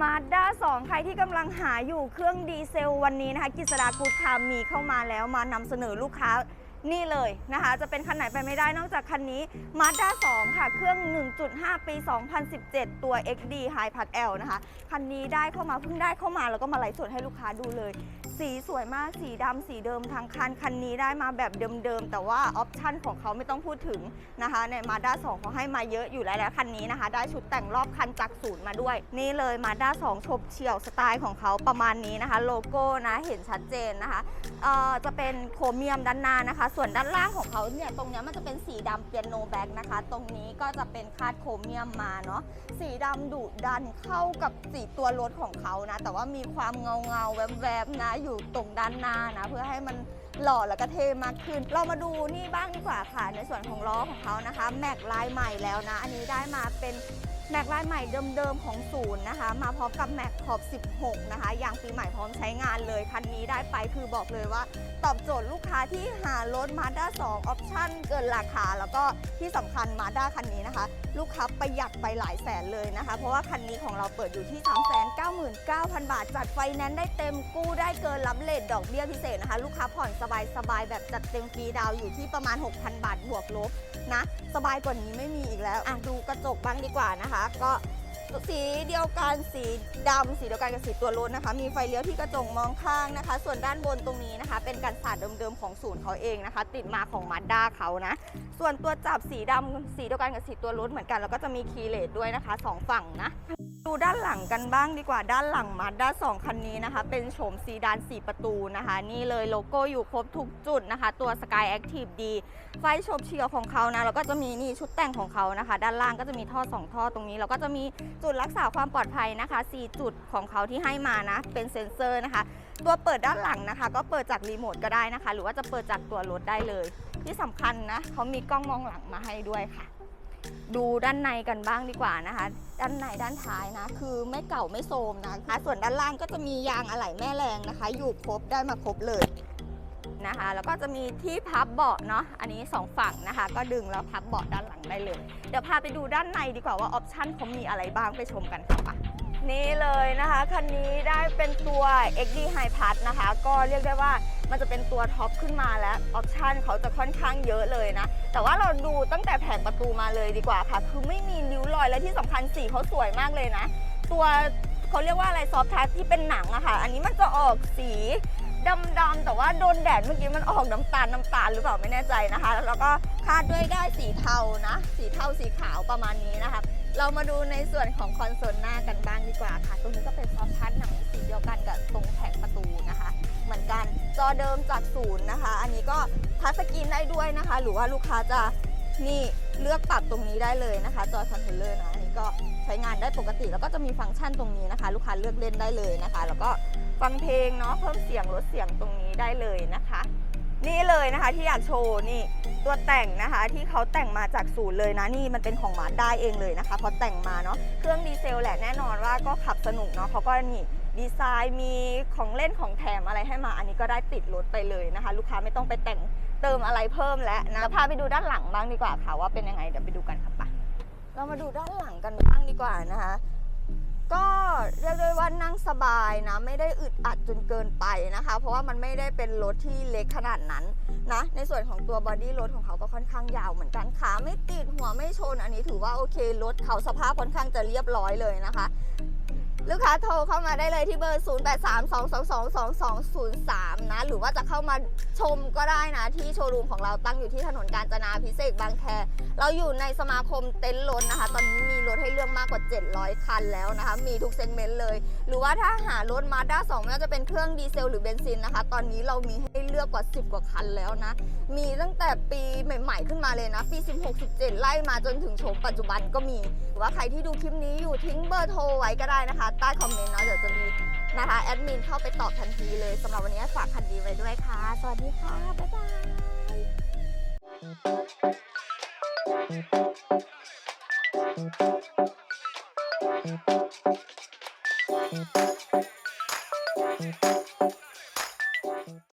มาด้า2ใครที่กำลังหาอยู่เครื่องดีเซลวันนี้นะคะกิษดากูดคามมีเข้ามาแล้วมานำเสนอลูกค้า นี่เลยนะคะ จะเป็นคันไหนไปไม่ได้นอกจากคันนี้ Mazda 2 ค่ะ เครื่อง 1.5 ปี 2017 ตัว XD High p a d L นะคะ คันนี้ได้เข้ามาเพิ่งได้เข้ามาแล้วก็มาไลฟ์สดให้ลูกค้าดูเลย สีสวยมากสีดำสีเดิมทางคัน คันนี้ได้มาแบบเดิมๆ แต่ว่าออปชั่นของเขาไม่ต้องพูดถึงนะคะ ในมาด้า2เขาให้มาเยอะอยู่แล้วแล้วคันนี้นะคะ ได้ชุดแต่งรอบคันจากศูนย์มาด้วย นี่เลยมาด้า2ชบเฉี่ยวสไตล์ของเขาประมาณนี้นะคะ โลโก้นะเห็นชัดเจนนะคะจะเป็นโครเมียมด้านหน้านะคะส่วนด้านล่างของเขาเนี่ยตรงนี้มันจะเป็นสีดำเปียโนแบ็กนะคะ ตรงนี้ก็จะเป็นคาดโครเมียมมาเนาะสีดำดุดันเข้ากับสีตัวรถของเขานะ แต่ว่ามีความเงาเงาแวบๆนะอยู่ตรงด้านหน้านะ เพื่อให้มันหล่อแล้วก็เท่มากขึ้น เรามาดูนี่บ้างดีกว่าค่ะในส่วนของล้อของเขานะคะ แม็กลายใหม่แล้วนะ อันนี้ได้มาเป็น แม็กลายใหม่เดิมๆของศูนย์นะคะ มาพร้อมกับแม็กขอบ 16 นะคะยางปีใหม่พร้อมใช้งานเลยคันนี้ได้ไปคือบอกเลยว่า ตอบโจทย์ลูกค้าที่หารถ Mazda 2 ออปชั่นเกินราคา แล้วก็ที่สำคัญ Mazda คันนี้นะคะ ลูกค้าประหยัดไปหลายแสนเลยนะคะ เพราะว่าคันนี้ของเราเปิดอยู่ที่ 399,000 บาท จัดไฟแนนซ์ได้เต็มกู้ได้เกินรับเลทดอกเบี้ยพิเศษนะคะ ลูกค้าผ่อนสบายๆแบบจัดเต็มฟรีดาวอยู่ที่ประมาณ 6,000 บาทบวกลบนะสบายกว่านี้ไม่มีอีกแล้วอะดูกระจกบ้างดีกว่านะคะก็สีเดียวกันสีดำสีเดียวกันกับสีตัวรถนะคะ มีไฟเลี้ยวที่กระจกมองข้างนะคะ ส่วนด้านบนตรงนี้นะคะ เป็นการสาดเดิมๆของศูนย์เขาเองนะคะ ติดมาของมาด้าเขานะ ส่วนตัวจับสีดำสีเดียวกันกับสีตัวรถเหมือนกันแล้วก็จะมีคีย์เลสด้วยนะคะสองฝั่งนะ ดูด้านหลังกันบ้างดีกว่าด้านหลังมาด้าสองคันนี้นะคะ เป็นโฉมซีดาน 4 ประตูนะคะ นี่เลยโลโก้อยู่ครบทุกจุดนะคะ ตัว Sky Active D ไฟโฉบเฉียวของเขานะแล้วก็จะมีนี่ชุดแต่งของเขานะคะ ด้านล่างก็จะมีท่อ 2 ท่อตรงนี้แล้วก็จะมีจุดรักษาความปลอดภัยนะคะ 4 จุดของเขาที่ให้มานะ เป็นเซ็นเซอร์นะคะ ตัวเปิดด้านหลังนะคะ ก็เปิดจากรีโมทก็ได้นะคะ หรือว่าจะเปิดจากตัวรถได้เลย ที่สำคัญนะเขามีกล้องมองหลังมาให้ด้วยค่ะ ดูด้านในกันบ้างดีกว่านะคะ ด้านในด้านท้ายนะ คือไม่เก่าไม่โทรมนะคะส่วนด้านล่างก็จะมียางอะไหล่แม่แรงนะคะ อยู่ครบได้มาครบเลยนะคะ แล้วก็จะมีที่พับเบาะเนาะอันนี้สองฝั่งนะคะ ก็ดึงแล้วพับเบาะด้านหลังได้เลย เดี๋ยวพาไปดูด้านในดีกว่าว่าออปชั่นเขามีอะไรบ้างไปชมกันค่ะนี่เลยนะคะคันนี้ได้เป็นตัว XD High Pass นะคะ ก็เรียกได้ว่า มันจะเป็นตัวท็อปขึ้นมาแล้วออปชั่นเขาจะค่อนข้างเยอะเลยนะ แต่ว่าเราดูตั้งแต่แผงประตูมาเลยดีกว่าค่ะ คือไม่มีริ้วรอยและที่สำคัญสีเขาสวยมากเลยนะ ตัวเขาเรียกว่าอะไรซอฟทัชที่เป็นหนังอะค่ะ อันนี้มันจะออกสีดำๆแต่ว่าโดนแดดเมื่อกี้มันออกน้ำตาลน้ำตาลหรือเปล่าไม่แน่ใจนะคะ แล้วก็คาดด้วยได้สีเทานะ สีเทาสีขาวประมาณนี้นะคะเรามาดูในส่วนของคอนโซลหน้ากันบ้างดีกว่าค่ะ ตรงนี้ก็เป็นซอฟทัชหนังสีเดียวกันกับตรงแผงประตูนะคะ เหมือนกัน จอเดิมจากศูนย์นะคะ อันนี้ก็ทัชสกรีนได้ด้วยนะคะ หรือว่าลูกค้าจะนี่เลือกปรับตรงนี้ได้เลยนะคะ จอคอนโทรลเลอร์นะอันนี้ก็ใช้งานได้ปกติ แล้วก็จะมีฟังก์ชันตรงนี้นะคะ ลูกค้าเลือกเล่นได้เลยนะคะ แล้วก็ฟังเพลงเนาะเพิ่มเสียงลดเสียงตรงนี้ได้เลยนะคะ นี่เลยนะคะที่อยากโชว์นี่ตัวแต่งนะคะที่เขาแต่งมาจากศูนย์เลยนะนี่มันเป็นของมาได้เองเลยนะคะพอแต่งมาเนาะเครื่องดีเซลแหละแน่นอนว่าก็ขับสนุกเนาะเขาก็นี่ ดีไซน์มีของเล่นของแถมอะไรให้มา อันนี้ก็ได้ติดรถไปเลยนะคะ ลูกค้าไม่ต้องไปแต่งเติมอะไรเพิ่มแล้วนะพาไปดูด้านหลังบ้างดีกว่าค่ะว่าเป็นยังไงเดี๋ยวไปดูกันค่ะปะเรามาดูด้านหลังกันบ้างดีกว่านะคะ ก็เรียกได้ว่านั่งสบายนะ ไม่ได้อึดอัดจนเกินไปนะคะ เพราะว่ามันไม่ได้เป็นรถที่เล็กขนาดนั้นนะ ในส่วนของตัวบอดี้รถของเขาก็ค่อนข้างยาวเหมือนกันขาไม่ติดหัวไม่ชนอันนี้ถือว่าโอเครถเขาสภาพค่อนข้างจะเรียบร้อยเลยนะคะ ลูกค้าโทรเข้ามาได้เลยที่เบอร์ 0832222203 นะ หรือว่าจะเข้ามาชมก็ได้นะ ที่โชว์รูมของเราตั้งอยู่ที่ถนนกาญจนาพิเศษบางแค เราอยู่ในสมาคมเต็นท์รถนะคะ ตอนนี้มีรถให้เลือกมากกว่า 700 คันแล้วนะคะ มีทุกเซกเมนต์เลย หรือว่าถ้าหารถมาด้า2ไม่ว่าจะเป็นเครื่องดีเซลหรือเบนซินนะคะ ตอนนี้เรามีให้เลือกกว่า 10 กว่าคันแล้วนะ มีตั้งแต่ปีใหม่ ๆ ขึ้นมาเลยนะ ปี 16 17 ไล่มาจนถึงโฉมปัจจุบันก็มีหรือว่าใครที่ดูคลิปนี้อยู่ทิ้งเบอร์โทรไว้ก็ได้นะคะใต้คอมเมนต์เนาะเดี๋ยวจะมีนะคะแอดมินเข้าไปตอบทันทีเลยสำหรับวันนี้ฝากคันดีไว้ด้วยค่ะ สวัสดีค่ะ บ๊ายบาย